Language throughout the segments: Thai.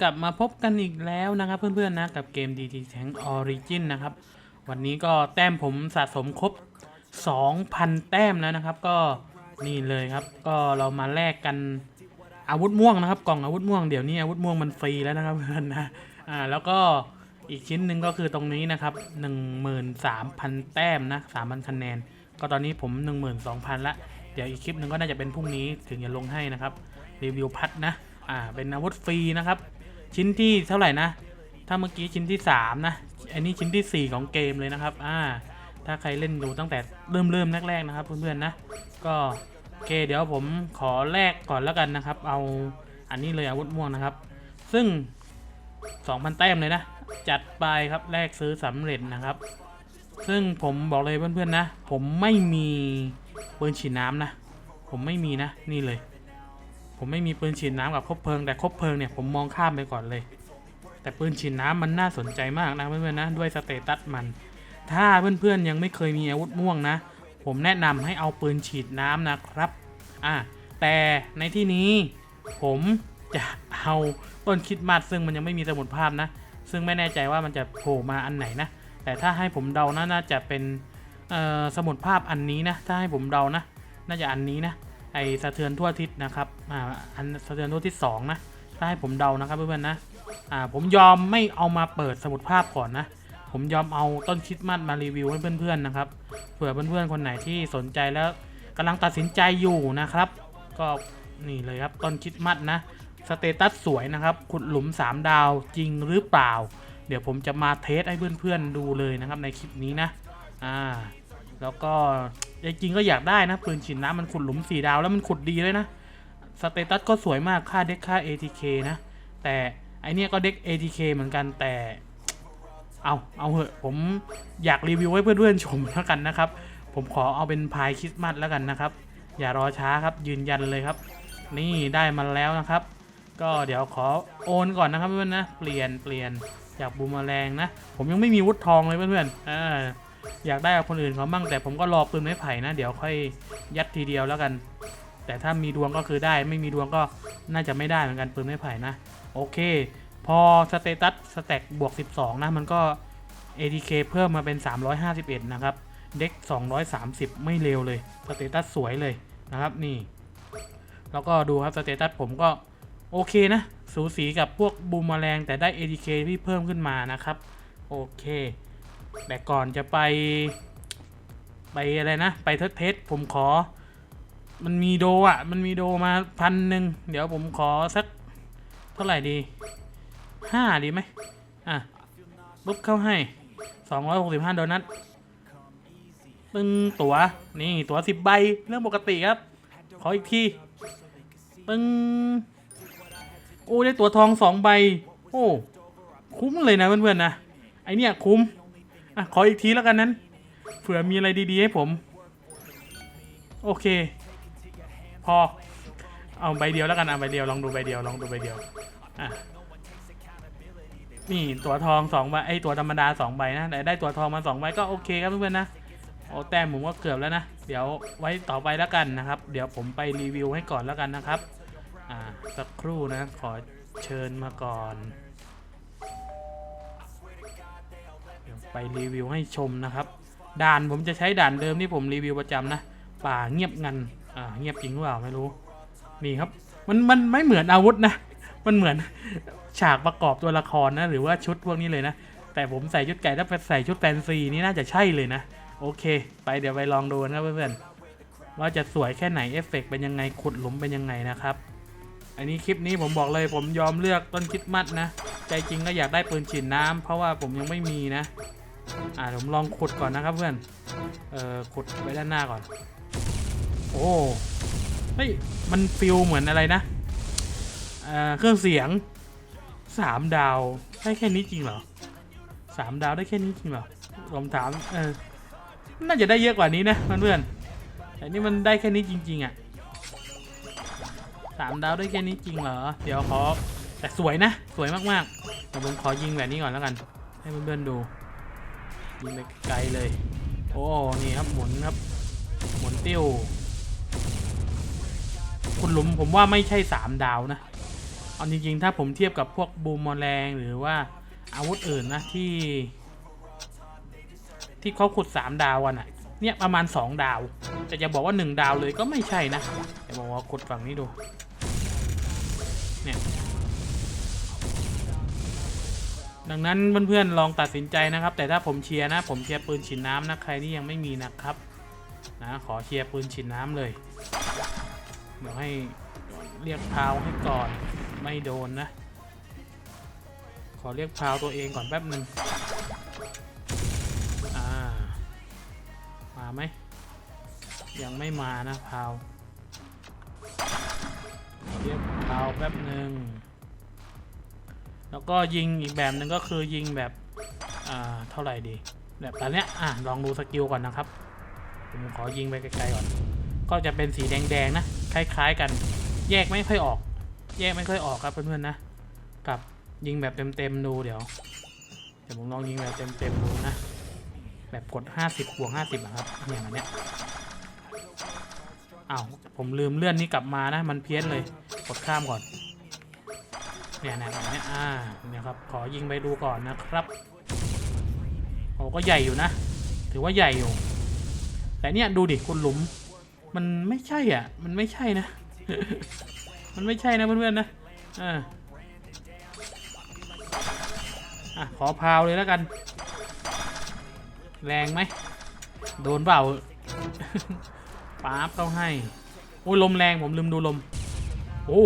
กลับมาพบกันอีกแล้วนะครับเพื่อนๆนะกับเกม DT Tank Origin นะครับ วันนี้ก็แต้มผมสะสมครบ 2,000 แต้มแล้วนะครับ ก็นี่เลยครับ ก็เรามาแลกกันอาวุธม่วงนะครับ กล่องอาวุธม่วงเดี๋ยวนี้อาวุธม่วงมันฟรีแล้วนะครับเพื่อนนะอ่าแล้วก็อีกชิ้นหนึ่งก็คือตรงนี้นะครับ 13,000 แต้มนะ3,000คะแนน ก็ตอนนี้ผม 12,000 ละ เดี๋ยวอีกคลิปหนึ่งก็น่าจะเป็นพรุ่งนี้ถึงจะลงให้นะครับรีวิวพัดนะ อ่า เป็นอาวุธฟรีนะครับ ชิ้นที่เท่าไหร่นะ ถ้าเมื่อกี้ชิ้นที่3นะ อันนี้ชิ้นทีสี่ 4 ของเกมเลยนะครับ อ่า ถ้าใครเล่นดูตั้งแต่เริ่มเริ่มแรกๆนะครับ เพื่อนๆนะ ก็โอเคเดี๋ยวผมขอแลกก่อนแล้วกันนะครับ เอาอันนี้เลยอาวุธม่วงนะครับ ซึ่ง 2,000 แต้มเลยนะ จัดไปครับแลกซื้อสำเร็จนะครับ ซึ่งผมบอกเลยเพื่อนๆนะ ผมไม่มีปืนฉีดน้ำนะ ผมไม่มีนะ นี่เลย ผมไม่มีปืนฉีดน้ำกับคบเพลิงแต่คบเพลิงเนี่ยผมมองข้ามไปก่อนเลย แต่ปืนฉีดน้ำมันน่าสนใจมากนะเพื่อนๆนะด้วยสเตตัสมัน ถ้าเพื่อนๆยังไม่เคยมีอาวุธม่วงนะ ผมแนะนำให้เอาปืนฉีดน้ำนะครับอะแต่ในที่นี้ผมจะเอาต้นคิดมาสซึ่งมันยังไม่มีสมุดภาพนะ ซึ่งไม่แน่ใจว่ามันจะโผล่มาอันไหนนะ แต่ถ้าให้ผมเดานะน่าจะเป็นสมุดภาพอันนี้นะ ถ้าให้ผมเดานะ น่าจะอันนี้นะ ไอสะเทือนทั่วทิศนะครับอ่าอันสะเทือนทั่วทิศสองนะถ้าให้ผมเดานะครับเพื่อนๆนะอ่าผมยอมไม่เอามาเปิดสมุดภาพก่อนนะผมยอมเอาต้นคิดมาสมารีวิวให้เพื่อนๆนะครับเผื่อเพื่อนๆคนไหนที่สนใจแล้วกำลังตัดสินใจอยู่นะครับ ก็นี่เลยครับต้นคิดมาสนะสเตตัสสวยนะครับขุดหลุม 3 ดาวจริงหรือเปล่า เดี๋ยวผมจะมาเทสให้เพื่อนๆดูเลยนะครับในคลิปนี้นะอ่าแล้วก็ จริงก็อยากได้นะปืนฉีดน้ำมันขุดหลุม4ดาวแล้วมันขุดดีเลยนะสเตตัสก็สวยมากค่าเด็กค่า ATK นะ แต่ไอเนี้ยก็เด็ก ATK เหมือนกันแต่เอาเอาเหอะผมอยากรีวิวให้เพื่อนๆชมแล้วกันนะครับ ผมขอเอาเป็นพายคริสต์มาสแล้วกันนะครับ อย่ารอช้าครับยืนยันเลยครับ นี่ได้มาแล้วนะครับ ก็เดี๋ยวขอโอนก่อนนะครับเพื่อนๆนะเปลี่ยนเปลี่ยนจากบูมแมลงนะ ผมยังไม่มีวุฒิทองเลยเพื่อนๆอ่า อยากได้กับคนอื่นเขาบ้างแต่ผมก็รอปืนไม้ไผ่นะ เดี๋ยวค่อยยัดทีเดียวแล้วกัน แต่ถ้ามีดวงก็คือได้ ไม่มีดวงก็น่าจะไม่ได้เหมือนกันปืนไม้ไผ่นะ โอเค พอสเตตัสสแต็กบวก 12 นะ มันก็ ATK เพิ่มมาเป็น 351 นะครับ เด็ก 230 ไม่เร็วเลย สเตตัสสวยเลยนะครับนี่ แล้วก็ดูครับสเตตัสผมก็โอเคนะ สูสีกับพวกบูมแมลงแต่ได้ ATK ที่เพิ่มขึ้นมานะครับ โอเค แต่ก่อนจะไป ไปอะไรนะ ไปเทสเทสผมขอ มันมีโดอะ มันมีโดมาพันหนึ่ง เดี๋ยวผมขอสัก เท่าไหร่ดีห้าดีไหมอะปุ๊บเข้าให้สองร้อยหกสิบห้าโดนัทตึงตัวนี่ตั๋วสิบใบ เรื่องปกติครับ ขออีกทีตึงโอ้ได้ตั๋วทองสองใบ โอ้ คุ้มเลยนะเพื่อนๆนะ ไอเนี่ยคุ้ม อะ ขออีกทีแล้วกันนั้น เผื่อมีอะไรดีๆให้ผม โอเค พอ เอาใบเดียวแล้วกันเอาใบเดียว ลองดูใบเดียว ลองดูใบเดียว อะ นี่ตัวทองสองใบ ไอตัวธรรมดาสองใบนะแต่ได้ตัวทองมาสองใบก็โอเคครับเพื่อนๆนะโอ้แต้มผมก็เกือบแล้วนะ เดี๋ยวไว้ต่อไปแล้วกันนะครับ เดี๋ยวผมไปรีวิวให้ก่อนแล้วกันนะครับ อ่า สักครู่นะ ขอเชิญมาก่อน ไปรีวิวให้ชมนะครับ ด่านผมจะใช้ด่านเดิมที่ผมรีวิวประจำนะ ป่าเงียบงันอ่าเงียบจริงหรือเปล่าไม่รู้นี่ครับ มันมันไม่เหมือนอาวุธนะ มันเหมือนฉากประกอบตัวละครนะ หรือว่าชุดพวกนี้เลยนะ แต่ผมใส่ชุดไก่ถ้าใส่ชุดแฟนซีนี่น่าจะใช่เลยนะ โอเค ไปเดี๋ยวไปลองดูนะครับเพื่อนๆว่าจะสวยแค่ไหนเอฟเฟกต์เป็นยังไงขุดหลุมเป็นยังไงนะครับอันนี้คลิปนี้ผมบอกเลยผมยอมเลือกต้นคิดมัดนะ ใจจริงก็อยากได้ปืนฉีดน้ำเพราะว่าผมยังไม่มีนะ อ่าผมลองขุดก่อนนะครับเพื่อน เอ่อขุดไปด้านหน้าก่อน โอ้เฮ้ยมันฟิลเหมือนอะไรนะเอ่อเครื่องเสียงสามดาวได้แค่นี้จริงเหรอสามดาวได้แค่นี้จริงเหรอผมถามเออน่าจะได้เยอะกว่านี้นะเพื่อนแต่นี่มันได้แค่นี้จริง ๆอะ่ะสามดาวได้แค่นี้จริงเหรอ เดี๋ยวขอแต่สวยนะ สวยมากๆแต่ผมขอยิงแบบนี้ก่อนแล้วกัน ให้เพื่อนๆดู ยิงไปไกลเลย โอ้นี่ครับหมุนครับ หมุนติ้ว คุณหลุมผมว่าไม่ใช่สามดาวนะเอาจริงๆ ถ้าผมเทียบกับพวกบูมมอแรงหรือว่าอาวุธอื่นนะที่ ที่เขาขุด3ดาวกันอะเนี่ยประมาณ2ดาว แต่จะบอกว่า1ดาวเลยก็ไม่ใช่นะจะบอกว่าขุดฝั่งนี้ดู เนี่ย ดังนั้นเพื่อนๆลองตัดสินใจนะครับ แต่ถ้าผมเชียร์นะผมเชียร์ปืนฉีดน้ำนะใครที่ยังไม่มีนะครับนะขอเชียร์ปืนฉีดน้ำเลยเดี๋ยวให้เรียกพาวให้ก่อนไม่โดนนะ ขอเรียกพาวตัวเองก่อนแป๊บหนึ่งอ่ามาไหมยังไม่มานะพาวเรียกพาวแป๊บหนึ่ง แล้วก็ยิงอีกแบบหนึ่งก็คือยิงแบบอ่าเท่าไหร่ดี แบบตอนเนี้ยอะลองดูสกิลก่อนนะครับ ผมขอยิงไปไกลๆก่อน ก็จะเป็นสีแดงๆนะ คล้ายๆกัน แยกไม่ค่อยออก แยกไม่ค่อยออกครับเพื่อนๆนะ กับยิงแบบเต็มๆดูเดี๋ยวเดี๋ยวผมลองยิงแบบเต็มๆดูนะ แบบกด 50บวก50อะครับเนี่ยแบบเนี้ยอ้าวผมลืมเลื่อนนี้กลับมานะ มันเพี้ยนเลย กดข้ามก่อน เนี่ยนะแบบเนี้ยอ่าเนี่ยครับขอยิงไปดูก่อนนะครับโอ้ก็ใหญ่อยู่นะ ถือว่าใหญ่อยู่ แต่เนี่ยดูดิคุณหลุม มันไม่ใช่อะ มันไม่ใช่นะ มันไม่ใช่นะเพื่อนๆนะอ่าอะขอพาวเลยแล้วกัน แรงไหมโดนเปล่าป๊าบเขาให้โอ้ยลมแรงผมลืมดูลม โอ้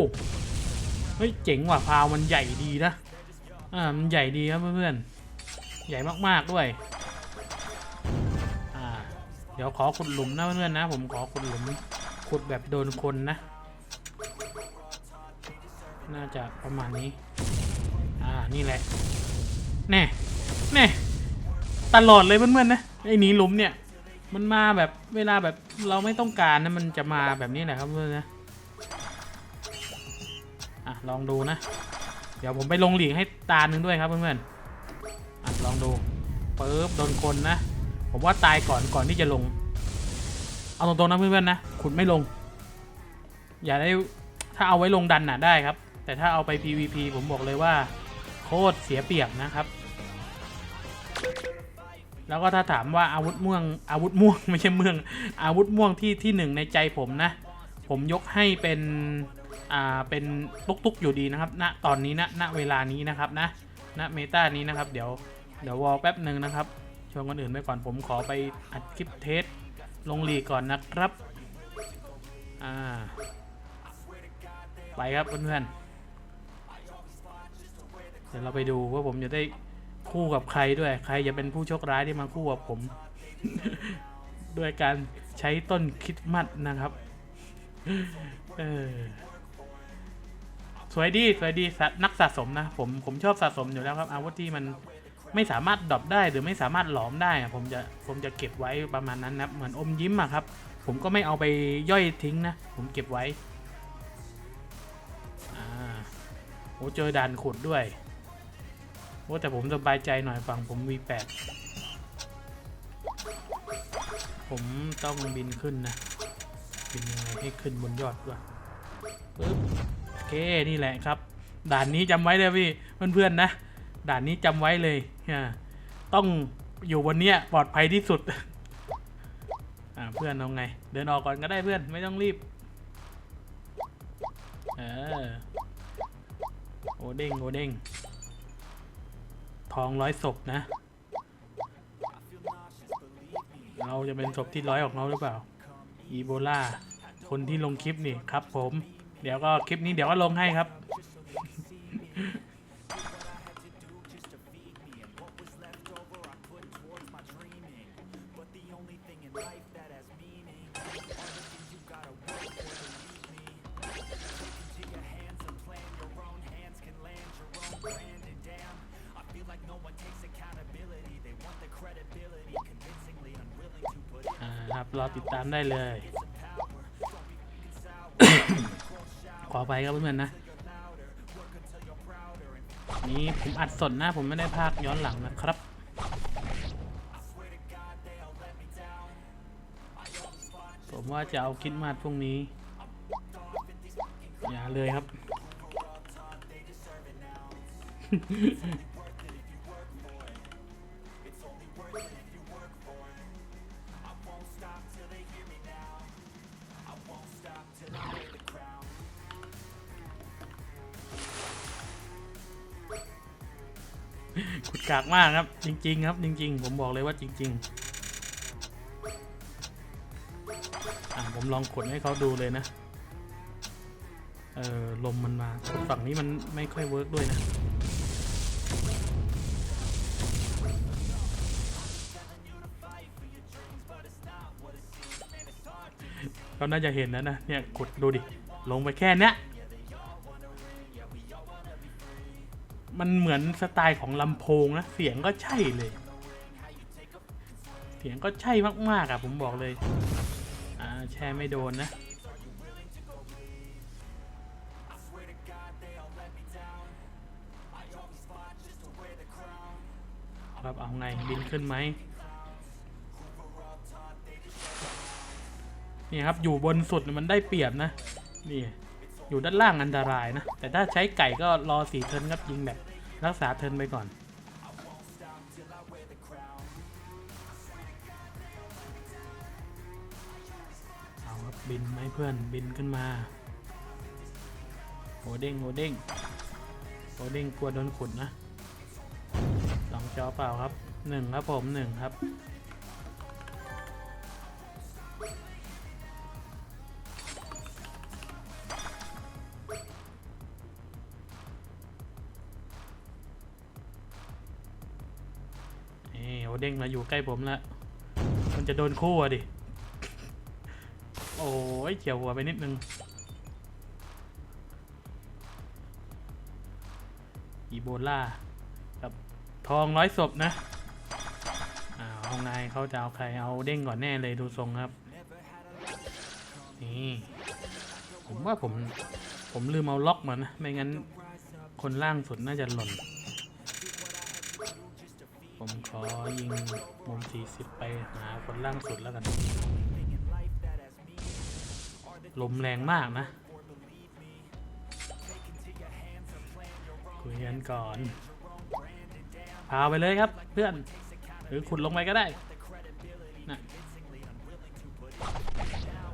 ฮ้ยเจ๋งว่ะพาวมันใหญ่ดีนะอ่ามันใหญ่ดีครับเพื่อนๆ ใหญ่มากๆด้วยอ่าเดี๋ยวขอขุดหลุมนะเพื่อนๆนะ ผมขอขุดหลุมขุดแบบโดนคนนะ น่าจะประมาณนี้ อ่านี่แหละแน่แน่ตลอดเลยเพื่อนๆนะไอ้หนีหลุมเนี่ย มันมาแบบเวลาแบบเราไม่ต้องการนะมันจะมาแบบนี้แหละครับเพื่อนๆนะ อะลองดูนะ เดี๋ยวผมไปลงหลีกให้ตาหนึ่งด้วยครับเพื่อนๆอะลองดูปึ๊บโดนคนนะ ผมว่าตายก่อนก่อนที่จะลง เอาตรงๆนะเพื่อนๆนะขุดไม่ลง อย่าได้ถ้าเอาไว้ลงดันน่ะได้ครับ แต่ถ้าเอาไป PVP ผมบอกเลยว่าโคตรเสียเปรียบนะครับ แล้วก็ถ้าถามว่าอาวุธม่วงอาวุธม่วงไม่ใช่เมือง อาวุธม่วงที่ที่หนึ่งในใจผมนะ ผมยกให้เป็น อ่าเป็นตุกตุกอยู่ดีนะครับณตอนนี้นะณเวลานี้นะครับนะณเมตานี้นะครับ เดี๋ยวเดี๋ยววอลแป๊บหนึ่งนะครับชวนคนอื่นไปก่อนผมขอไปอัดคลิปเทสลงลีกก่อนนะครับอ่าไปครับเพื่อนๆเดี๋ยวเราไปดูว่าผมจะได้คู่กับใครด้วย ใครจะเป็นผู้โชคร้ายที่มาคู่กับผม ด้วยการใช้ต้นคิดมัดนะครับ เออ สวยดีสวยดีนักสะสมนะผมผมชอบสะสมอยู่แล้วครับอาวุธที่มันไม่สามารถดรอปได้หรือไม่สามารถหลอมได้ผมจะผมจะเก็บไว้ประมาณนั้นนะเหมือนอมยิ้มอะครับ ผมก็ไม่เอาไปย่อยทิ้งนะ ผมเก็บไว้อ่าโอ้เจอด่านขุดด้วยโอ้แต่ผมสบายใจหน่อยฝั่งผม V8 ผมต้องบินขึ้นนะบินยังไงให้ขึ้นบนยอดด้วยปึ๊บ เคนี่แหละครับ ด่านนี้จำไว้เลยพี่เพื่อนๆนะ ด่านนี้จำไว้เลยต้องอยู่บนเนี้ยปลอดภัยที่สุดอ่าเพื่อนเอาไง เดินออกก่อนก็ได้เพื่อนไม่ต้องรีบเออโอเด้งโอเด้งทองร้อยศพนะ เราจะเป็นศพที่ร้อยของเขาหรือเปล่า อีโบลา คนที่ลงคลิปนี่ครับผม เดี๋ยวก็คลิปนี้เดี๋ยวก็ลงให้ครับ ครับ รอติดตามได้เลย ขอไปครับเพื่อนๆนะนี่ผมอัดสดนะผมไม่ได้พากย้อนหลังนะครับผมว่าจะเอาคิดมาสพรุ่งนี้ อย่าเลยครับ กากมากครับ จริง ๆ ครับ จริง ๆ ผมบอกเลยว่าจริง ๆ อะผมลองขุดให้เขาดูเลยนะ เออลมมันมาขดฝั่งนี้มันไม่ค่อยเวิร์กด้วยนะก็น่าจะเห็นแล้วนะเนี่ยขุดดูดิ ลงไปแค่เนี้ย มันเหมือนสไตล์ของลำโพงนะ เสียงก็ใช่เลย เสียงก็ใช่มากๆอะผมบอกเลย อ่าแช่ไม่โดนนะ ครับเอาไงบินขึ้นไหมนี่ครับอยู่บนสุดมันได้เปรียบนะ นี่ อยู่ด้านล่างอันตรายนะ แต่ถ้าใช้ไก่ก็รอสีเทินครับยิงแบบรักษาเทินไปก่อน เอาครับบินไหมเพื่อนบินขึ้นมาโหเด้งโหเด้งโหเด้งกลัวโดนขุดนะสองจอเปล่าครับหนึ่งครับผมหนึ่งครับ นี่โอยู่ใกล้ผมแล้วมันจะโดนคู่อะดิ โอ้ยเฉียวหัวไปนิดนึงอีโบลากับทองร้อยศพนะอ่าเอาไงเขาจะเอาใครเอาเด้งก่อนแน่เลยดูทรงครับ นี่ ผมว่าผมผมลืมเอาล็อกมานะ ไม่งั้นคนล่างสุดน่าจะหล่น ผมขอยิงมุม 40 ไปหาคนล่างสุดแล้วกัน ลมแรงมากนะ คุยกันก่อน พาไปเลยครับเพื่อน หรือขุดลงไปก็ได้นะ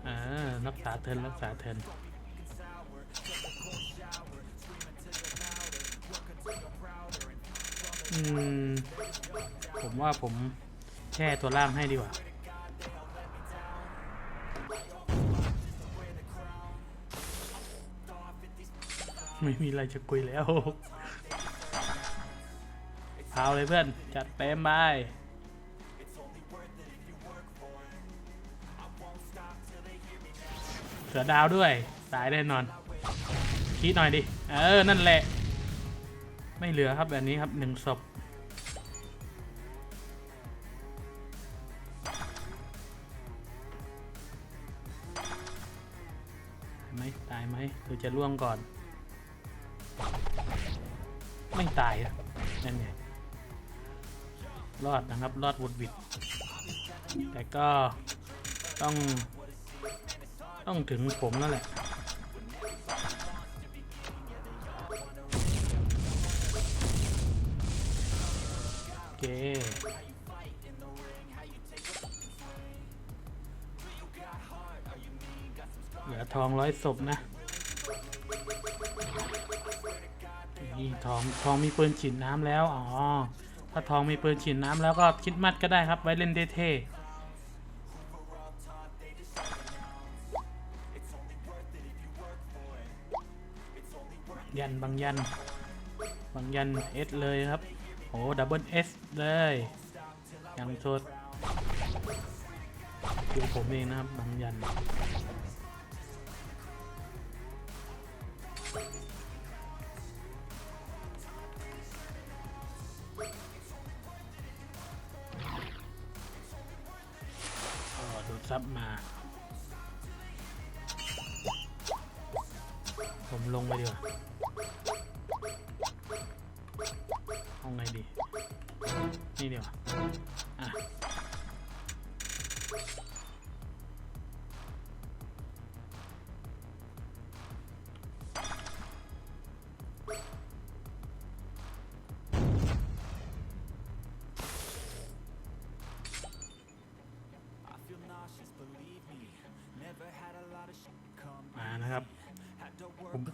อ่ารักษาเทินรักษาเทิน อืม ผมว่าผมแช่ตัวล่างให้ดีกว่า ไม่มีอะไรจะคุยแล้วพาวเลยเพื่อน จัดเต็มไปเสือดาวด้วย ตายแน่นอนคิดหน่อยดิ เออ นั่นแหละ ไม่เหลือครับแบบนี้ครับหนึ่งศพตายไหมตายไหมหรือจะล่วงก่อน ไม่ตายนั่นไงรอดนะครับ รอดวุดวิด แต่ก็ต้องต้องถึงผมแล้วแหละ อทองร้อยศพนะนี่ทองทองมีปืนฉีดน้ำแล้ว อ๋อ ถ้าทองมีปืนฉีดน้ำแล้วก็คิดมัดก็ได้ครับ ไว้เล่นเท่ยันบางยันบางยันเอสเลยครับโอ้ดับเบิลเอสเลยยังสดคือผมเองนะครับบางยัน ลงไปดีกว่าเอาไงดี นี่เดียว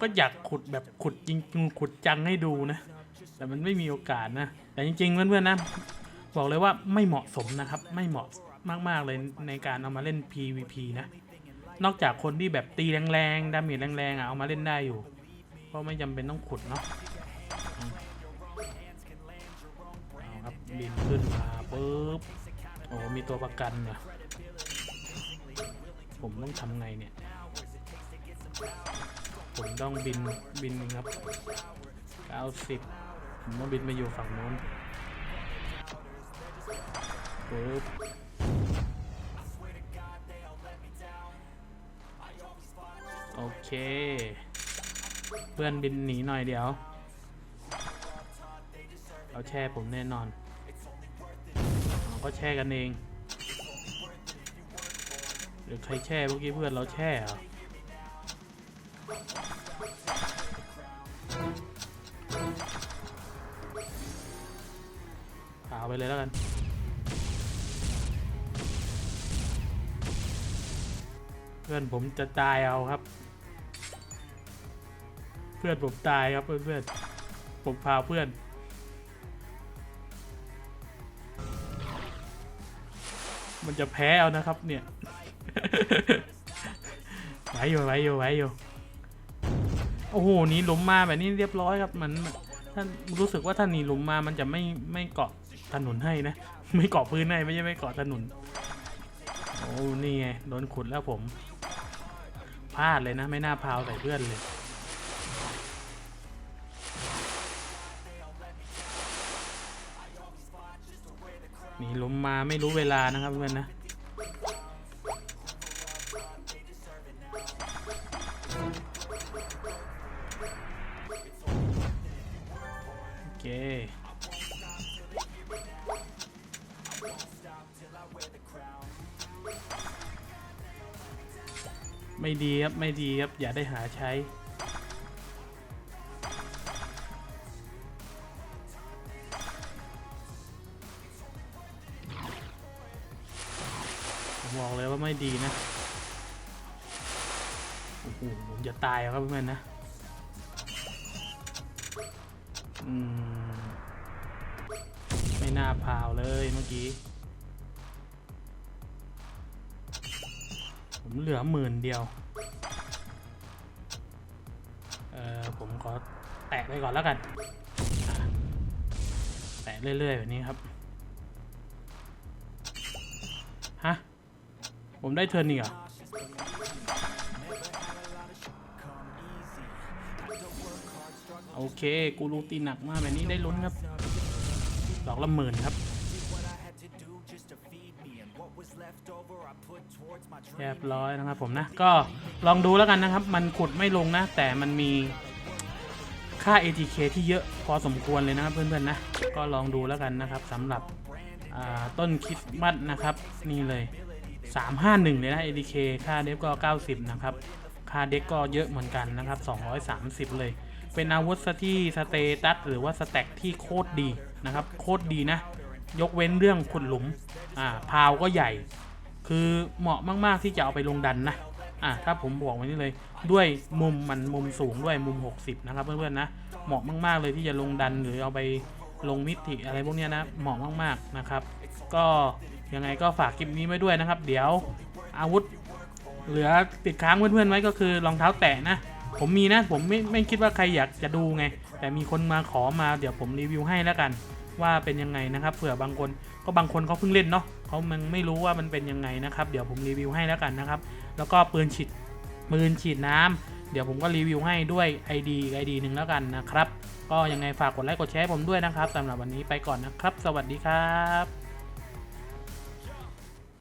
ก็อยากขุดแบบขุดจริงขุดจังให้ดูนะ แต่มันไม่มีโอกาสนะ แต่จริงๆเพื่อนๆนะ บอกเลยว่าไม่เหมาะสมนะครับ ไม่เหมาะมากๆเลยในการเอามาเล่น PVP นะ นอกจากคนที่แบบตีแรงๆ ดาเมจแรงๆอะเอามาเล่นได้อยู่ เพราะไม่จำเป็นต้องขุดเนาะเอาครับบินขึ้นมาปุ๊บ โอ้มีตัวประกันเหรอผมต้องทำไงเนี่ย ผมต้องบินบินครับ 90 ผมต้องบินไปอยู่ฝั่งโน้นปุ๊บโอเค เพื่อนบินหนีหน่อยเดี๋ยวเขาแช่ผมแน่นอนเราก็แช่กันเอง หรือใครแช่เมื่อกี้เพื่อนเราแช่เหรอ เอาไปเลยแล้วกัน เพื่อนผมจะตายเอาครับ เพื่อนผมตายครับเพื่อนเพื่อนๆผมพาเพื่อนมันจะแพ้เอานะครับเนี่ยไหวอยู่ไหวอยู่ไหวอยู่ โอ้โหหนีหลุมมาแบบนี้เรียบร้อยครับ มันท่านรู้สึกว่าถ้าหนีหลุมมา มันจะไม่ไม่เกาะ ถนนให้นะ ไม่เกาะพื้นให้ไม่ใช่ไม่เกาะถนนโอ้นี่ไงโดนขุดแล้วผมพลาดเลยนะไม่น่าพาวใส่เพื่อนเลยนีหลุมมาไม่รู้เวลานะครับเพื่อนนะโอเค ไม่ดีครับ ไม่ดีครับ อย่าได้หาใช้ ผมบอกเลยว่าไม่ดีนะ โอ้โห ผมจะตายครับเพื่อนนะ อืม ไม่น่าพาวเลยเมื่อกี้ เหลือหมื่นเดียว เออผมขอแตะไปก่อนแล้วกัน แตะเรื่อยๆแบบนี้ครับ ฮะ ผมได้เทิร์นอีกเหรอโอเค กูรูตีหนักมากแบบนี้ได้ลุ้นครับ ดอกละหมื่นครับ เรียบร้อยนะครับผมนะ ก็ลองดูแล้วกันนะครับ มันขุดไม่ลงนะ แต่มันมีค่า ATK ที่เยอะพอสมควรเลยนะครับเพื่อนๆนะ ก็ลองดูแล้วกันนะครับสำหรับต้นคริสต์มาสนะครับ นี่เลย 351 เลยนะ ATK ค่าเดฟก็ 90 นะครับ ค่าเด็กก็เยอะเหมือนกันนะครับ 230 เลย เป็นอาวุธที่สเตตัสหรือว่าสแต็กที่โคตรดีนะครับ โคตรดีนะ ยกเว้นเรื่องขุดหลุม อ่า พาวก็ใหญ่ คือเหมาะมาก ๆ ที่จะเอาไปลงดันนะอะถ้าผมบอกไว้นี่เลย ด้วยมุมมันมุมสูงด้วยมุม 60 นะครับ เพื่อนๆนะเหมาะมาก ๆ เลยที่จะลงดันหรือเอาไปลงมิติอะไรพวกเนี้ยนะเหมาะมากๆนะครับ ก็ยังไงก็ฝากคลิปนี้ไว้ด้วยนะครับ เดี๋ยวอาวุธ เหลือติดค้างเพื่อนๆไว้ก็คือรองเท้าแตะนะผมมีนะผมไม่ไม่คิดว่าใครอยากจะดูไง แต่มีคนมาขอมาเดี๋ยวผมรีวิวให้แล้วกัน ว่าเป็นยังไงนะครับเผื่อบางคนก็บางคนเขาเพิ่งเล่นเนาะ เขามันไม่รู้ว่ามันเป็นยังไงนะครับ เดี๋ยวผมรีวิวให้แล้วกันนะครับ แล้วก็ปืนฉีดปืนฉีดน้ำเดี๋ยวผมก็รีวิวให้ด้วย ID อีก ID หนึ่งแล้วกันนะครับ ก็ยังไงฝากกดไลค์กดแชร์ผมด้วยนะครับสำหรับวันนี้ไปก่อนนะครับ สวัสดีครับ